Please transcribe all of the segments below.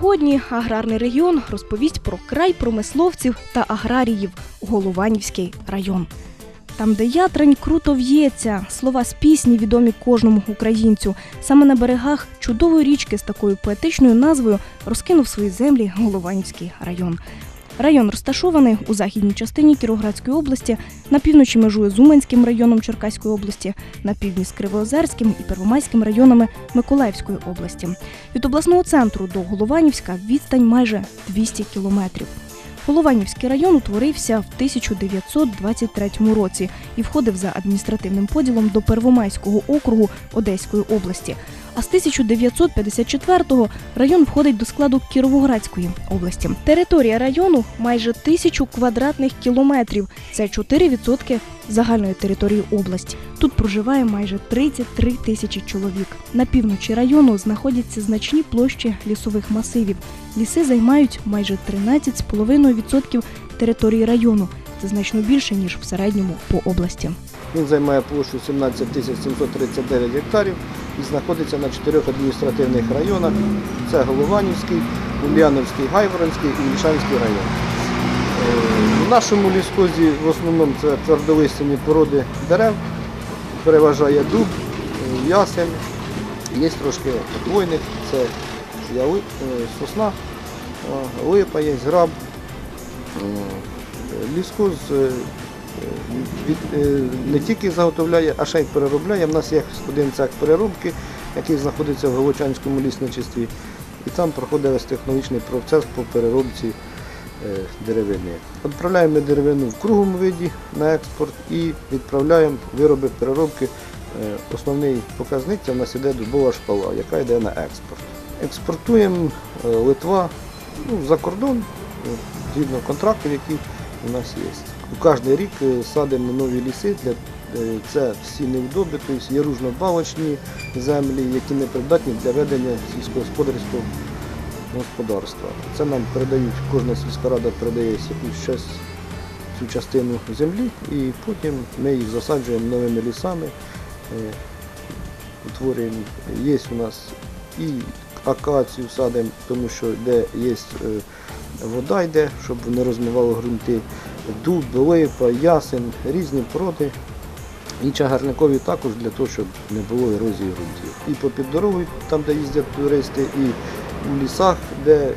Сьогодні аграрний регіон розповість про край промисловців та аграріїв Голованівський район. Там, де ятрань круто в'ється, слова з пісні відомі кожному українцю. Саме на берегах чудової річки з такою поетичною назвою розкинув свої землі Голованівський район. Район розташований у західній частині Кіровоградської області, на півночі межує з Уманським районом Черкаської області, на півдні з Кривоозерським і Первомайським районами Миколаївської області. Від обласного центру до Голованівська відстань майже 200 кілометрів. Голованівський район утворився в 1923 році і входив за адміністративним поділом до Первомайського округу Одеської області. А з 1954-го район входить до складу Кіровоградської області. Територія району майже тисячу квадратних кілометрів. Це 4% загальної території області. Тут проживає майже 33 тисячі чоловік. На півночі району знаходяться значні площі лісових масивів. Ліси займають майже 13,5% території району. Це значно більше ніж в середньому по області. Він займає площу 17 тисяч 739 гектарів і знаходиться на чотирьох адміністративних районах. Це Голованівський, Ульяновський, Гайворонський і Ільшанський район. Е, В нашому ліскозі в основному це твердолистяні породи дерев, переважає дуб, е, ясень, є трошки хвойних, це е, сосна, липа є, граб. Ліскоз е, не тільки заготовляє, а ще й переробляє. У нас є один цех переробки, який знаходиться в Голочанському лісничестві. І там проходить весь технологічний процес по переробці е, деревини. Відправляємо деревину в кругому виді на експорт і відправляємо вироби переробки. Е, Основний показник це в нас іде дубова шпала, яка йде на експорт. Експортуємо Литва ну, за кордон, згідно контрактів, які у нас є. Кожен рік е, садимо нові ліси, для, е, це всі невдоби, тобто є ружно-балочні землі, які не придатні для ведення сільськогосподарського господарства. Це нам передають, кожна сільська рада передає якусь цю частину землі і потім ми їх засаджуємо новими лісами, е, утворюємо. Є у нас і акацію садимо, тому що де є вода йде, щоб не розмивало ґрунти, дуб, липа, ясен, різні породи. І чагарникові також для того, щоб не було ерозії ґрунтів. І попід дорогою, там, де їздять туристи, і у лісах, де е,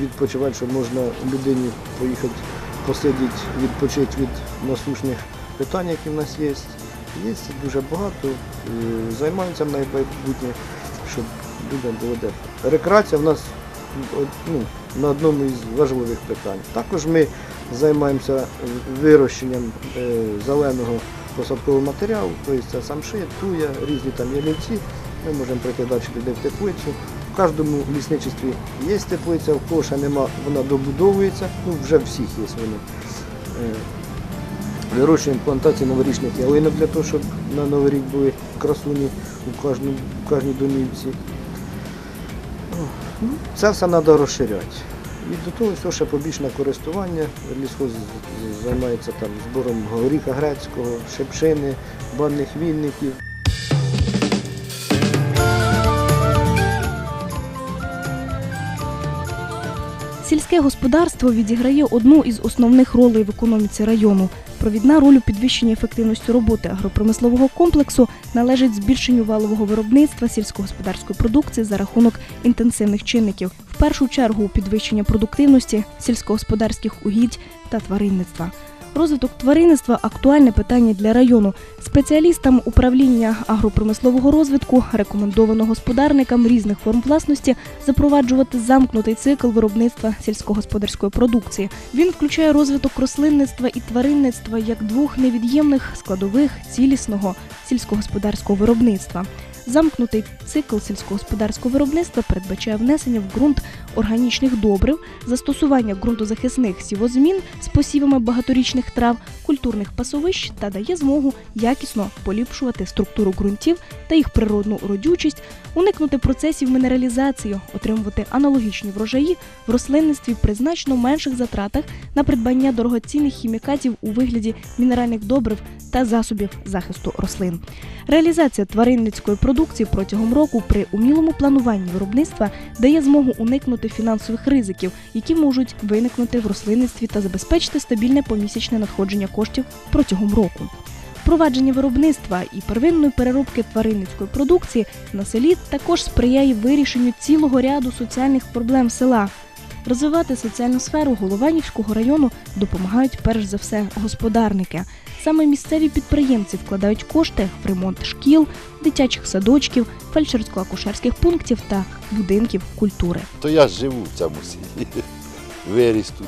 відпочивати, що можна людині поїхати посидіти, відпочити від насущних питань, які в нас є. Є дуже багато, е, займаються найбайбутнє, щоб людям було де. Рекреація в нас ну, на одному із важливих питань. Також ми займаємося вирощенням е, зеленого посадкового матеріалу, тобто це самшит, туя, різні там ялівці. Ми можемо прийти далі туди в теплицю. В кожному лісничестві є теплиця, в ще нема, вона добудовується, ну вже всіх є вони. Е, Вирощуємо плантації новорічних ялинок для того, щоб на Новий рік були красуні у кожній домівці. Ну, Це все треба розширяти. І до того всього ще побічне користування. Лісхоз займається там збором горіха грецького, шепшини, банних вільників. Сільське господарство відіграє одну із основних ролей в економіці району. Провідна роль у підвищенні ефективності роботи агропромислового комплексу належить збільшенню валового виробництва сільськогосподарської продукції за рахунок інтенсивних чинників, першу чергу підвищення продуктивності сільськогосподарських угідь та тваринництва. Розвиток тваринництва актуальне питання для району. Спеціалістам управління агропромислового розвитку рекомендовано господарникам різних форм власності запроваджувати замкнутий цикл виробництва сільськогосподарської продукції. Він включає розвиток рослинництва і тваринництва як двох невід'ємних складових цілісного сільськогосподарського виробництва. Замкнутий цикл сільськогосподарського виробництва передбачає внесення в ґрунт органічних добрив, застосування ґрунтозахисних сівозмін з посівами багаторічних трав, культурних пасовищ та дає змогу якісно поліпшувати структуру ґрунтів та їх природну родючість, уникнути процесів мінералізації, отримувати аналогічні врожаї в рослинництві при значно менших затратах на придбання дорогоцінних хімікатів у вигляді мінеральних добрив та засобів захисту рослин. Реалізація тваринницької продукції протягом року при умілому плануванні виробництва дає змогу уникнути уникнути фінансових ризиків, які можуть виникнути в рослинництві та забезпечити стабільне помісячне надходження коштів протягом року. Впровадження виробництва і первинної переробки тваринницької продукції на селі також сприяє вирішенню цілого ряду соціальних проблем села. Розвивати соціальну сферу Голованівського району допомагають перш за все господарники. Саме місцеві підприємці вкладають кошти в ремонт шкіл, дитячих садочків, фельдшерсько-акушерських пунктів та будинків культури. То я живу в цьому селі. Виріс тут,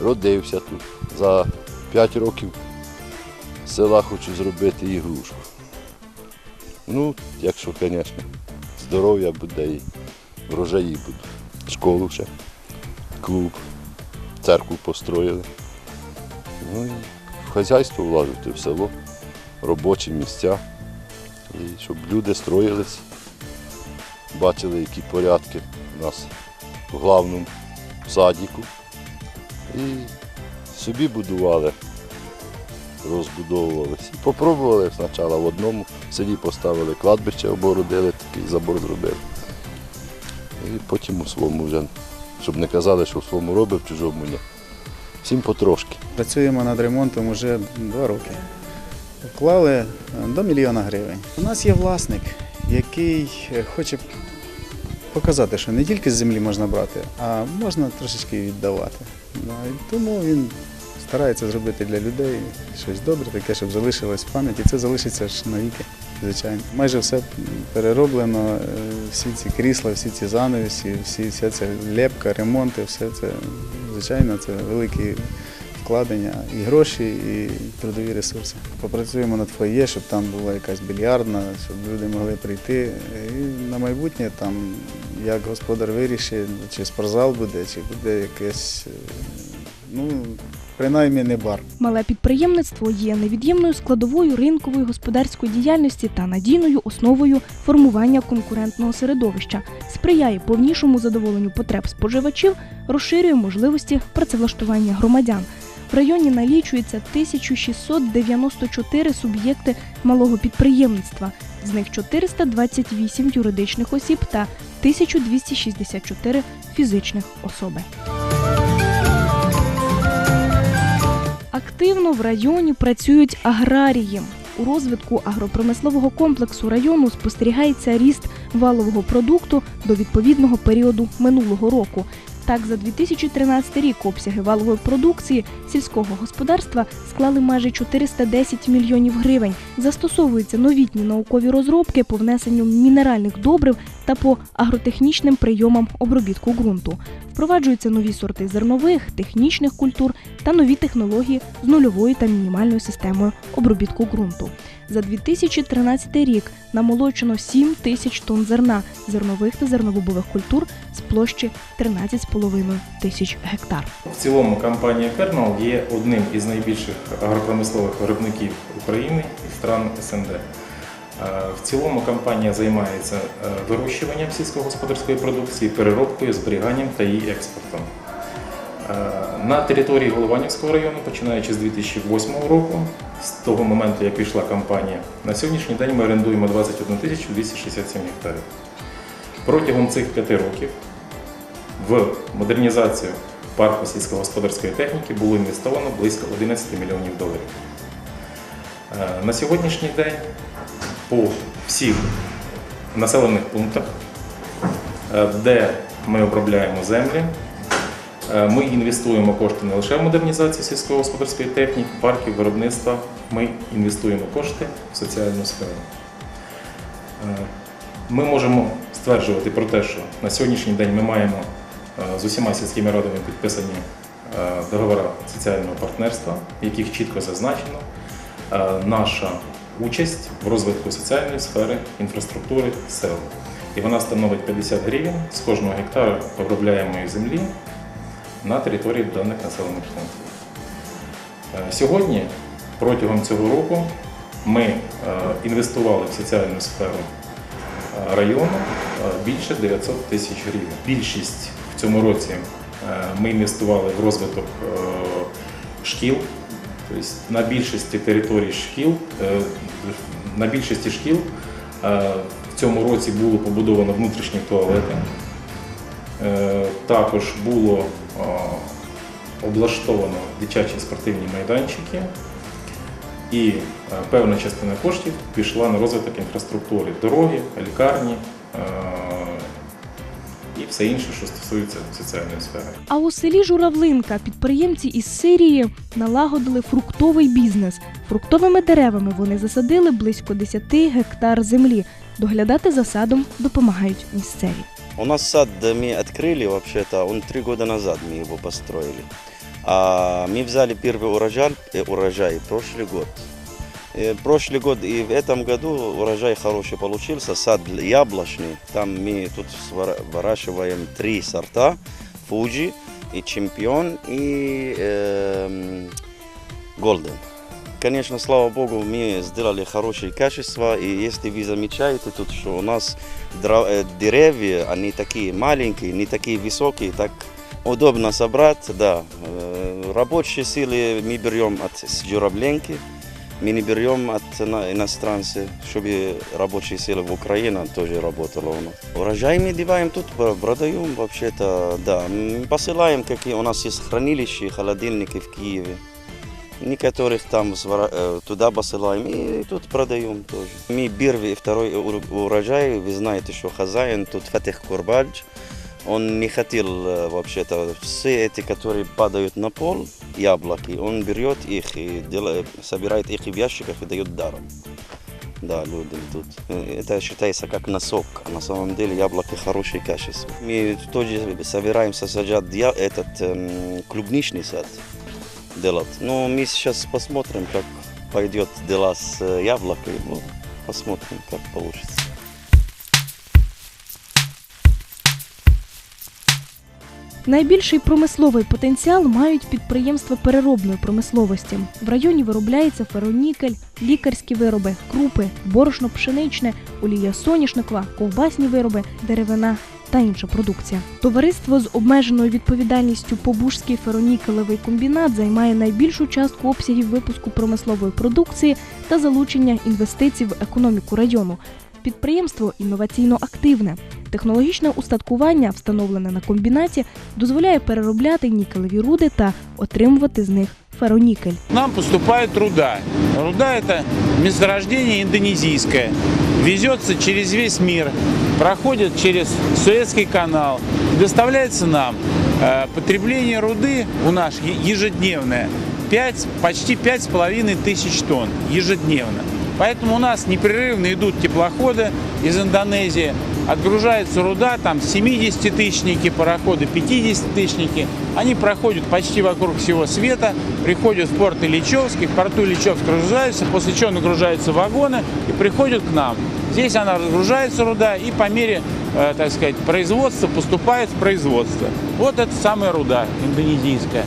родився тут. За 5 років села хочу зробити ігрушку. Ну, якщо, звісно, здоров'я буде і врожаї будуть. Школу ще, клуб, церкву построїли. Ну хазяйство влажити, в село, робочі місця. І щоб люди строїлись, бачили, які порядки у нас в главному садіку. І собі будували, розбудовувалися. Попробували спочатку в одному селі поставили кладбище, оборудили, такий забор зробили. І потім у своєму вже, щоб не казали, що в своєму робив, чужому ні. Всім потрошки. Працюємо над ремонтом вже два роки. Вклали е, до мільйона гривень. У нас є власник, який е, хоче показати, що не тільки з землі можна брати, а можна трошечки віддавати. Тому він старається зробити для людей щось добре, таке, щоб залишилось в пам'яті. Це залишиться ж навіки, звичайно. Майже все перероблено, е, всі ці крісла, всі ці занавісі, всі, вся ця лепка, ремонти, все це, звичайно, це великі вкладення і гроші, і трудові ресурси. Попрацюємо над фоє, щоб там була якась більярдна, щоб люди могли прийти. І на майбутнє там, як господар вирішить, чи спортзал буде, чи буде якесь, е, ну, принаймні не бар. Мале підприємництво є невід'ємною складовою ринкової господарської діяльності та надійною основою формування конкурентного середовища, сприяє повнішому задоволенню потреб споживачів, розширює можливості працевлаштування громадян. В районі налічується 1694 суб'єкти малого підприємництва, з них 428 юридичних осіб та 1264 фізичних особи. Активно в районі працюють аграрії. У розвитку агропромислового комплексу району спостерігається ріст валового продукту до відповідного періоду минулого року. Так, за 2013 рік обсяги валової продукції сільського господарства склали майже 410 мільйонів гривень. Застосовуються новітні наукові розробки по внесенню мінеральних добрив та по агротехнічним прийомам обробітку ґрунту. Впроваджуються нові сорти зернових, технічних культур та нові технології з нульовою та мінімальною системою обробітку ґрунту. За 2013 рік намолочено 7 тисяч тонн зерна, зернових та зерновобових культур з площі 13,5 тисяч гектар. В цілому компанія Kernel є одним із найбільших агропромислових виробників України і стран СНД. Е, В цілому компанія займається е, вирощуванням сільськогосподарської продукції, переробкою, зберіганням та її експортом. Е, На території Голованівського району, починаючи з 2008 року, з того моменту, як пішла компанія, на сьогоднішній день ми орендуємо 21 267 гектарів. Протягом цих п'яти років в модернізацію парку сільськогосподарської техніки було інвестовано близько 11 мільйонів доларів. Е, На сьогоднішній день по всіх населених пунктах, е, де ми обробляємо землі, ми інвестуємо кошти не лише в модернізацію сільськогосподарської техніки, парків, виробництва, ми інвестуємо кошти в соціальну сферу. Е, Ми можемо стверджувати про те, що на сьогоднішній день ми маємо е, з усіма сільськими радами підписані е, договори соціального партнерства, в яких чітко зазначено е, наша участь в розвитку соціальної сфери інфраструктури сел. І вона становить 50 гривень з кожного гектара обробляємої землі на території даних населених пунктів. Е, Сьогодні, протягом цього року, ми е, інвестували в соціальну сферу е, району більше 900 тисяч гривень. Більшість в цьому році ми інвестували в розвиток шкіл. Тобто на більшості територій шкіл, на більшості шкіл в цьому році було побудовано внутрішні туалети. Також було облаштовано дитячі спортивні майданчики, і е, певна частина коштів пішла на розвиток інфраструктури, дороги, лікарні е, і все інше, що стосується соціальної сфери. А у селі Журавлинка підприємці із Сирії налагодили фруктовий бізнес. Фруктовими деревами вони засадили близько 10 гектар землі. Доглядати за садом допомагають місцеві. У нас сад э, мы открыли вообще-то, он три года назад мы его построили. А мы взяли первый урожай, э, урожай прошлый год. Э, прошлый год и в этом году урожай хороший получился, сад яблочный. Там мы тут выращиваем три сорта, Фуджи и Чемпион и Голден. Конечно, слава богу, мы сделали хорошее качество, и если вы замечаете тут, что у нас э, деревья, они такие маленькие, не такие высокие, так удобно собрать, да. Э, Рабочие силы мы берем от Журавленки, мы не берем от ино- иностранцев, чтобы рабочие силы в Украине тоже работала у нас. Урожай мы деваем тут, про- продаем вообще-то, да. Мы посылаем, какие у нас есть хранилища, холодильники в Киеве. Некоторых там э, туда посылаем и тут продаем тоже. Мы первый и второй ур- урожай, вы знаете, что хозяин тут Фатих Курбальч, он не хотел э, вообще-то все эти, которые падают на пол, яблоки, он берет их и дела- собирает их в ящиках и дает даром. Да, людям тут. Э, Это считается как носок, на самом деле яблоки хорошее качество. Мы тоже собираемся сажать этот эм, клубничный сад делать. Но мы сейчас посмотрим, как пойдет дела с э, яблокой. Ну, посмотрим, как получится. Найбільший промисловий потенціал мають підприємства переробної промисловості. В районі виробляється феронікель, лікарські вироби, крупи, борошно пшеничне, олія соняшникова, ковбасні вироби, деревина та інша продукція. Товариство з обмеженою відповідальністю Побужський феронікелевий комбінат займає найбільшу частку обсягів випуску промислової продукції та залучення інвестицій в економіку району. Підприємство інноваційно активне. Технологічне устаткування, встановлене на комбінаті, дозволяє переробляти нікелеві руди та отримувати з них феронікель. Нам поступает руда. Руда это месторождение индонезийское. Везется через весь мир, проходит через Суэцкий канал, доставляется нам. Э, Потребление руды у нас е- ежедневное 5, почти 5,5 тысяч тонн ежедневно. Поэтому у нас непрерывно идут теплоходы из Индонезии, отгружается руда, там 70-тысячники, пароходы 50-тысячники. Они проходят почти вокруг всего света, приходят в порт Ильичевский, в порту Ильичевск разгружаются, после чего нагружаются вагоны и приходят к нам. Здесь она разгружается руда и по мере, э, так сказать, производства поступает в производство. Вот это самая руда индонезийская.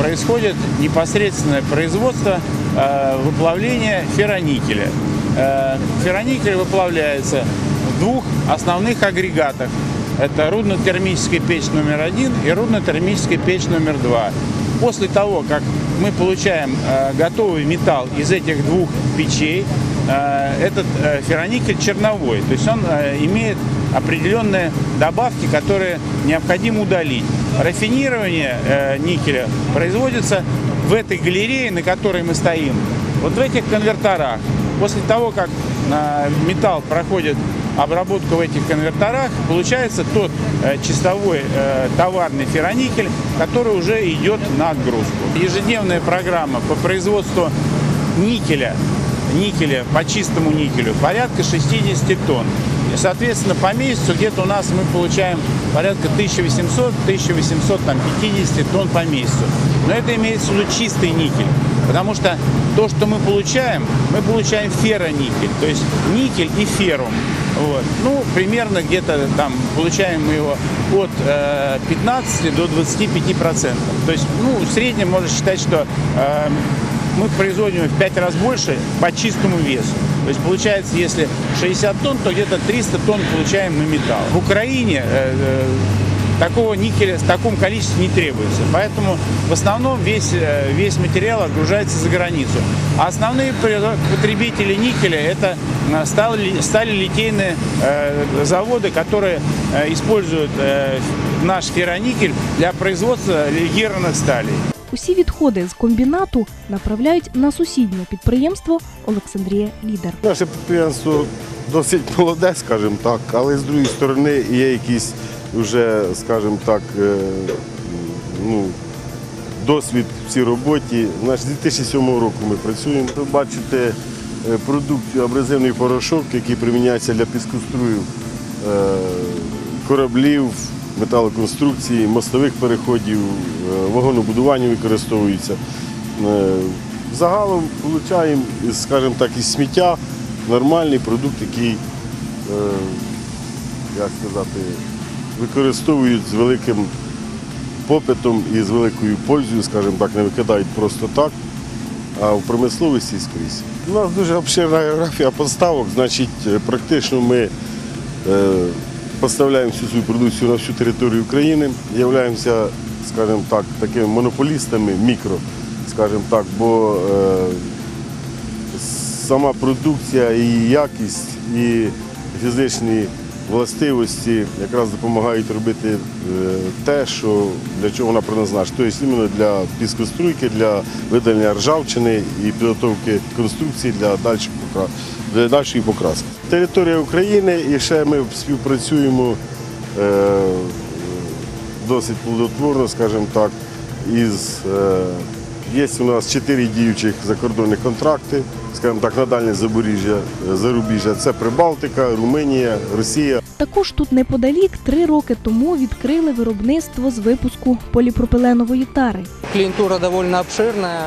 Происходит непосредственное производство э, выплавления ферроникеля. Э, ферроникель выплавляется в двух основных агрегатах. Это рудно-термическая печь номер один и рудно-термическая печь номер два. После того, как мы получаем э, готовый металл из этих двух печей, этот ферроникель черновой, то есть он имеет определенные добавки, которые необходимо удалить. Рафинирование э, никеля производится в этой галерее, на которой мы стоим, вот в этих конверторах. После того, как металл проходит обработку в этих конверторах, получается тот э, чистовой э, товарный ферроникель, который уже идет на отгрузку. Ежедневная программа по производству никеля, никеля по чистому никелю порядка 60 тонн. Соответственно, по месяцу где-то у нас мы получаем порядка 1800-1850 тонн по месяцу. Но это имеется в виду чистый никель. Потому что то, что мы получаем, мы получаем ферроникель, то есть никель и феррум. Вот. Ну, примерно где-то там получаем мы его от э, 15 до 25 процентов. То есть, ну, в среднем можно считать, что э, мы производим в 5 раз больше по чистому весу. То есть получается, если 60 тонн, то где-то 300 тонн получаем мы металл. В Украине э, э, такого никеля в таком количестве не требуется. Поэтому в основном весь, э, весь материал отгружается за границу. А основные потребители никеля это стали, стали литейные заводы, которые используют наш ферроникель для производства легированных сталей. Усі відходи з комбінату направляють на сусіднє підприємство Олександрія Лідер. Наше підприємство досить молоде, скажімо так, але з другої сторони є якийсь вже, скажімо так, е, ну, досвід в цій роботі. З 2007 року ми працюємо. Ви бачите е, продукцію абразивний порошок, який приміняється для піскоструїв е, кораблів, металоконструкції, мостових переходів, е, вагонобудування використовується. Е, Загалом отримуємо, скажімо так, із сміття нормальний продукт, який, е, як сказати, використовують з великим попитом і з великою пользою, скажімо так, не викидають просто так, а в промисловості скрізь. У нас дуже обширна географія поставок, значить, практично ми поставляємо всю свою продукцію на всю територію України, являємося, скажімо так, такими монополістами мікро, скажімо так, бо е, сама продукція, і якість, і фізичні властивості якраз допомагають робити е, те, що для чого вона призначена. Тобто іменно для піскоструйки, для видалення ржавчини і підготовки дальшої для дальшої покраски. Територія України і ще ми співпрацюємо е, досить плодотворно, скажімо так, із е, Є у нас чотири діючих закордонних контракти, скажімо так, на дальнє заборіжжя, е, зарубіжжя. Це Прибалтика, Румунія, Росія. Також тут неподалік три роки тому відкрили виробництво з випуску поліпропиленової тари. Клиентура довольно обширная.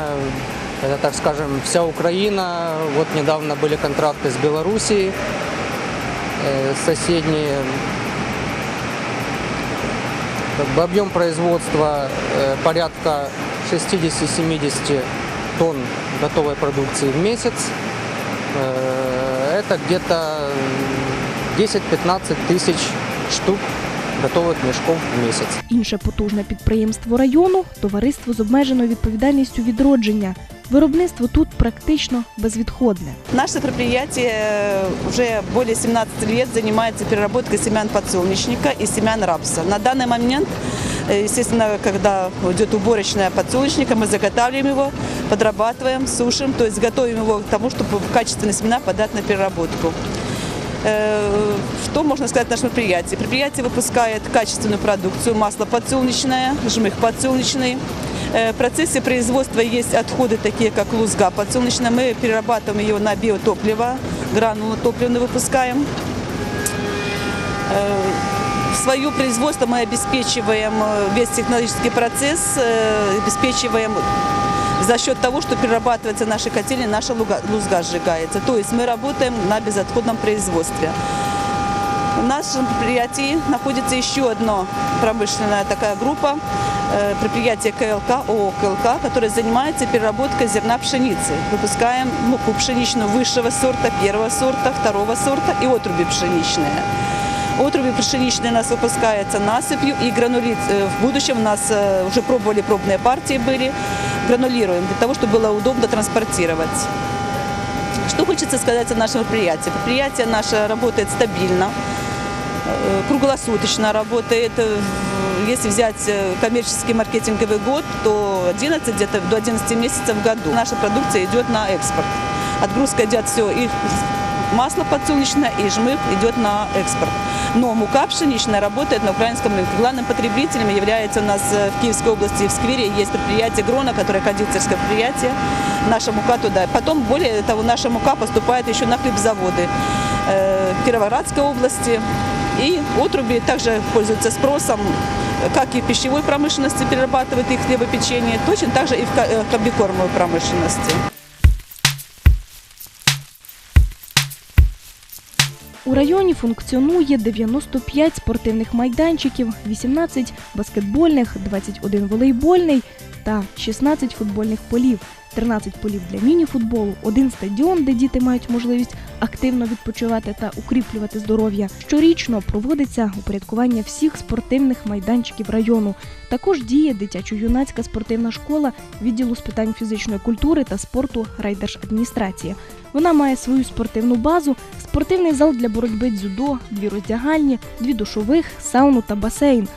Это, так скажем, вся Украина. Вот недавно были контракты с Белоруссией, э, соседние. Как бы объем производства э, порядка 60-70 тонн готовой продукции в месяц. Э, Это где-то 10-15 тысяч штук готовых мешков в месяц. Інше потужне підприємство району товариство з обмеженою відповідальністю відродження. Виробництво тут практично безвідходне. Наше предприятие уже более 17 лет занимается переработкой семян подсолнечника и семян рапса. На данный момент, э, естественно, когда идет уборочная подсолнечника, мы заготавливаем его, подрабатываем, сушим, то есть готовим его к тому, чтобы качественные семена подать на переработку. Э, Что можно сказать о нашем предприятии? Предприятие выпускает качественную продукцию, масло подсолнечное, жмых подсолнечный. В процессе производства есть отходы, такие как лузга подсолнечная. Мы перерабатываем ее на биотопливо, гранулу топливную выпускаем. Свое производство мы обеспечиваем весь технологический процесс, обеспечиваем за счет того, что перерабатывается наши котельные, наша лузга сжигается. То есть мы работаем на безотходном производстве. В нашем предприятии находится еще одна промышленная такая группа, предприятие КЛК, ООО КЛК, которое занимается переработкой зерна пшеницы. Выпускаем муку пшеничную высшего сорта, первого сорта, второго сорта и отруби пшеничные. Отруби пшеничные у нас выпускается насыпью и гранулит. э, В будущем у нас э, уже пробовали пробные партии были. Гранулируем для того, чтобы было удобно транспортировать. Что хочется сказать о нашем предприятии? Предприятие наше работает стабильно, э, круглосуточно работает. Если взять э, коммерческий маркетинговый год, то 11, где-то до 11 месяцев в году наша продукция идет на экспорт. Отгрузка идет все, и масло подсолнечное, и жмых идет на экспорт. Но мука пшеничная работает на украинском рынке. Главным потребителем является у нас э, в Киевской области, в Сквере, есть предприятие Грона, которое кондитерское предприятие. Наша мука туда. Потом, более того, наша мука поступает еще на хлебзаводы э, Кировоградской области. И отруби также пользуются спросом, э, как и в пищевой промышленности перерабатывают их хлебопечение, точно так же и в ко- э, комбикормовой промышленности. У районі функціонує 95 спортивних майданчиків, 18 баскетбольних, 21 волейбольний, та 16 футбольних полів, 13 полів для міні-футболу, один стадіон, де діти мають можливість активно відпочивати та укріплювати здоров'я. Щорічно проводиться упорядкування всіх спортивних майданчиків району. Також діє дитячо-юнацька спортивна школа відділу з питань фізичної культури та спорту райдержадміністрації. Вона має свою спортивну базу, спортивний зал для боротьби дзюдо, дві роздягальні, дві душових, сауну та басейн.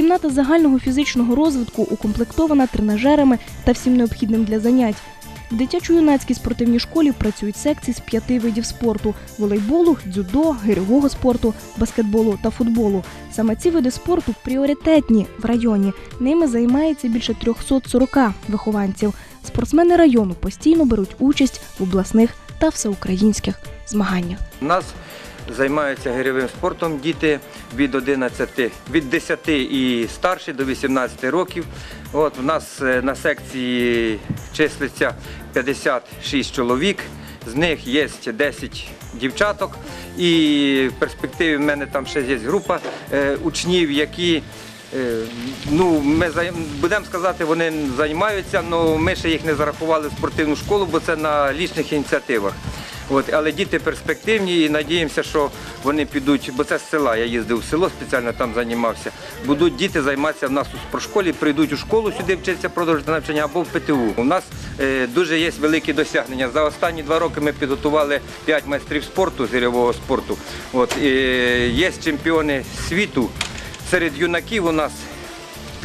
Кімната загального фізичного розвитку укомплектована тренажерами та всім необхідним для занять. В дитячо-юнацькій спортивній школі працюють секції з п'яти видів спорту: волейболу, дзюдо, гирьового спорту, баскетболу та футболу. Саме ці види спорту пріоритетні в районі. Ними займається більше 340 вихованців. Спортсмени району постійно беруть участь в обласних та всеукраїнських змаганнях. У нас займаються гирьовим спортом діти від 11, від 10 і старші до 18 років. От у нас е, на секції числиться 56 чоловік, з них є 10 дівчаток. І в перспективі в мене там ще є група е, учнів, які Е, Ну, ми будемо сказати, вони займаються, але ми ще їх не зарахували в спортивну школу, бо це на лічних ініціативах. От, але діти перспективні і надіємося, що вони підуть, бо це з села. Я їздив в село, спеціально там займався. Будуть діти займатися в нас у спортшколі, прийдуть у школу сюди вчитися продовжити навчання або в ПТУ. У нас е, дуже є великі досягнення. За останні два роки ми підготували 5 майстрів спорту, з гирьового спорту. От, е, є чемпіони світу. Серед юнаків у нас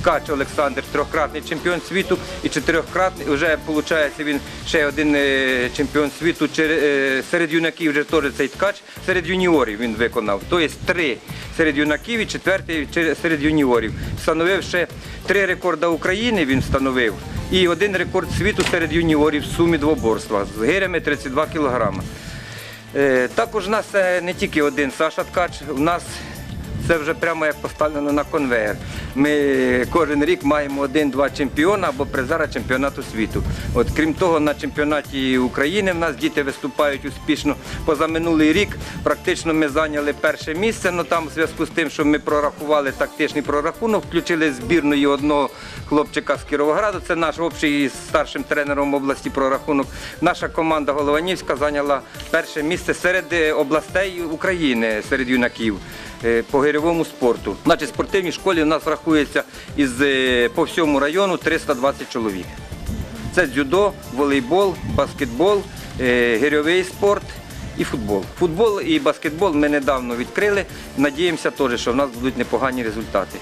Ткач Олександр, трьохкратний чемпіон світу і чотирьохкратний, вже виходить він ще один е, чемпіон світу. Е, Серед юнаків вже теж цей ткач, серед юніорів він виконав. Тобто три серед юнаків і четвертий серед юніорів. Встановив ще три рекорди України він встановив і один рекорд світу серед юніорів в сумі двоборства з гирями 32 кілограми. Е, Також у нас не тільки один Саша Ткач, у нас це вже прямо як поставлено на конвейер. Ми кожен рік маємо один-два чемпіона або призера чемпіонату світу. От крім того, на чемпіонаті України в нас діти виступають успішно. Позаминулий рік практично ми зайняли перше місце. Ну там в зв'язку з тим, що ми прорахували тактичний прорахунок, включили збірної одного хлопчика з Кіровограду. Це наш общий з старшим тренером області прорахунок. Наша команда Голованівська зайняла перше місце серед е, областей України, серед юнаків по гирьовому спорту. Значить, в спортивній школі у нас рахується із е, по всьому району 320 чоловік. Це дзюдо, волейбол, баскетбол, е, гирьовий спорт і футбол. Футбол і баскетбол ми недавно відкрили. Надіємося теж, що в нас будуть непогані результати.